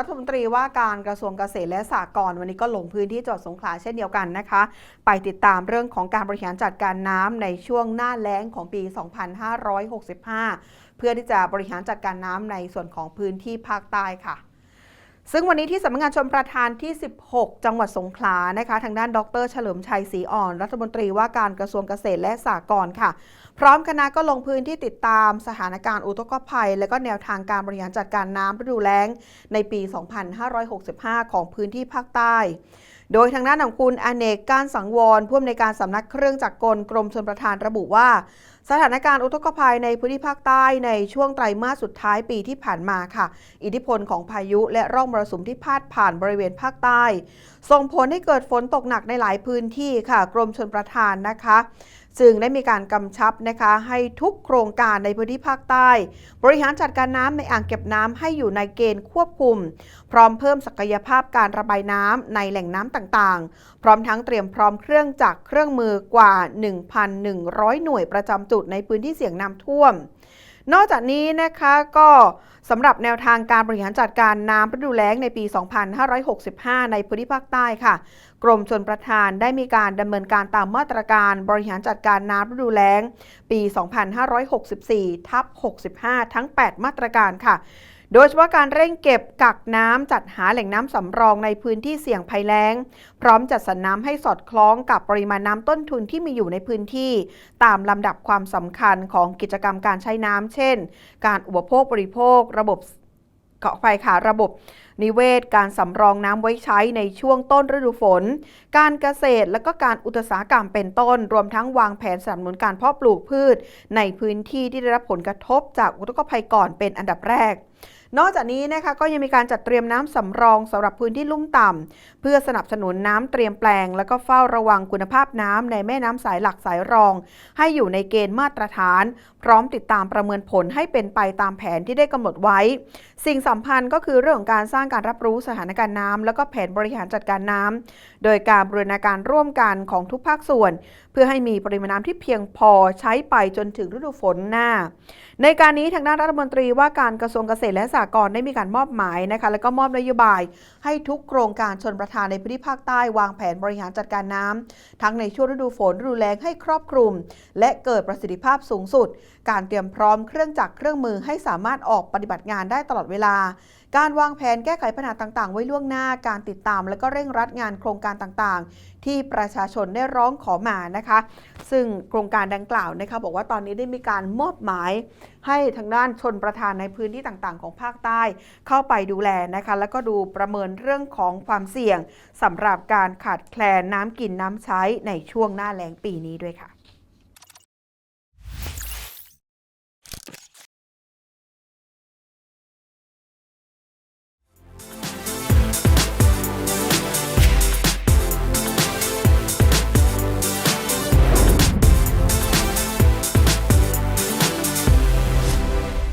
รัฐมนตรีว่าการกระทรวงเกษตรและสหกรณ์วันนี้ก็ลงพื้นที่จังหวัดสงขลาเช่นเดียวกันนะคะ ไปติดตามเรื่องของการบริหารจัดการน้ำในช่วงหน้าแล้งของปี 2565 เพื่อที่จะบริหารจัดการน้ำในส่วนของพื้นที่ภาคใต้ค่ะ ซึ่งวันนี้ที่สำนักงานชมประธานที่ 16 จังหวัดสงขลานะคะ ทางด้านดรเฉลิมชัยศรีอ่อน รัฐมนตรีว่าการกระทรวงเกษตรและสหกรณ์ค่ะ พร้อมคณะก็ลงพื้นที่ติดตามสถานการณ์อุทกภัย และก็แนวทางการบริหารจัดการน้ำฤดูแล้งในปี 2565 ของพื้นที่ภาคใต้ โดยทางด้านของคุณอเนกการสังวรผู้อำนวยการสำนักเครื่องจักรกลกรมชลประทานระบุว่า สถานการณ์อุทกภัยในพื้นที่ภาคใต้ในช่วงไตรมาสสุดท้ายปีที่ผ่านมาค่ะ อิทธิพลของพายุและร่องมรสุมที่พาดผ่านบริเวณภาคใต้ ส่งผลให้เกิดฝนตกหนักในหลายพื้นที่ค่ะ กรมชลประทานนะคะจึงได้มีการกำชับนะคะให้ทุกโครงการในพื้นที่ภาคใต้ บริหารจัดการน้ำในอ่างเก็บน้ำให้อยู่ในเกณฑ์ควบคุม พร้อมเพิ่มศักยภาพการระบายน้ำในแหล่งน้ำต่างๆ พร้อมทั้งเตรียมพร้อมเครื่องจักรเครื่องมือกว่า 1,100 หน่วยประจำจุดในพื้นที่เสี่ยงน้ำท่วม นอกจากนี้นะคะก็สำหรับแนวทางการบริหารจัดการน้ำฤดูแล้งในปี 2565 ในพื้นที่ภาคใต้ค่ะ กรมชนประทานได้มีการดำเนินการตามมาตรการบริหารจัดการน้ำฤดูแล้ง ปี 2564 ทับ 65 ทั้ง 8 มาตรการค่ะ โดยเฉพาะการเร่งเก็บกักน้ำจัดหาแหล่งน้ำสำรองในพื้นที่เสี่ยงภัยแล้ง พร้อมจัดสรรน้ำให้สอดคล้องกับปริมาณน้ำต้นทุนที่มีอยู่ในพื้นที่ ตามลำดับความสำคัญของกิจกรรมการใช้น้ำเช่น การอุปโภคบริโภค ระบบขออภัยค่ะระบบนิเวศ การสำรองน้ำไว้ใช้ในช่วงต้นฤดูฝน การเกษตรและก็การอุตสาหกรรมเป็นต้น รวมทั้งวางแผนสนับสนุนการเพาะปลูกพืช ในพื้นที่ที่ได้รับผลกระทบจากอุทกภัยก่อนเป็นอันดับแรก นอกจากนี้นะคะก็ยังมีการจัดเตรียมน้ำสำรองสำหรับพื้นที่ลุ่มต่ำเพื่อสนับสนุนน้ำเตรียมแปลง แล้วก็เฝ้าระวังคุณภาพน้ำในแม่น้ำสายหลักสายรอง ให้อยู่ในเกณฑ์มาตรฐาน พร้อมติดตามประเมินผลให้เป็นไปตามแผนที่ได้กำหนดไว้ สิ่งสำคัญก็คือเรื่องของการสร้างการรับรู้สถานการณ์น้ำแล้วก็แผนบริหารจัดการน้ำโดยการบูรณาการร่วมกันของทุกภาคส่วน เพื่อให้มีปริมาณน้ำที่เพียงพอใช้ไปจนถึงฤดูฝนหน้า ในการนี้ทางด้านรัฐมนตรีว่าการกระทรวงเกษตรและสหกรณ์ได้มีการมอบหมายนะคะแล้วก็มอบนโยบาย ให้ทุกโครงการชนประทานในพื้นที่ภาคใต้วางแผนบริหารจัดการน้ำทั้งในช่วงฤดูฝนฤดูแล้งให้ครอบคลุม และเกิดประสิทธิภาพสูงสุด การเตรียมพร้อมเครื่องจักรเครื่องมือให้สามารถออกปฏิบัติงานได้ตลอดเวลา การวางแผนแก้ไขปัญหาต่างๆ ไว้ล่วงหน้าการติดตาม และก็เร่งรัดงานโครงการต่างๆ ที่ประชาชนได้ร้องขอมานะคะ ซึ่งโครงการดังกล่าวนะคะบอกว่าตอนนี้ได้มีการมอบหมาย ให้ทางด้านชนประธานในพื้นที่ต่างๆ ของภาคาคใต้เข้าไปดูแลนะคะ แล้วก็ดูประเมินเรื่องของความเสี่ยงสำหรับการขาดแคลนน้ำกินน้ำใช้ในช่วงหน้าแล้งปีนี้ด้วยค่ะ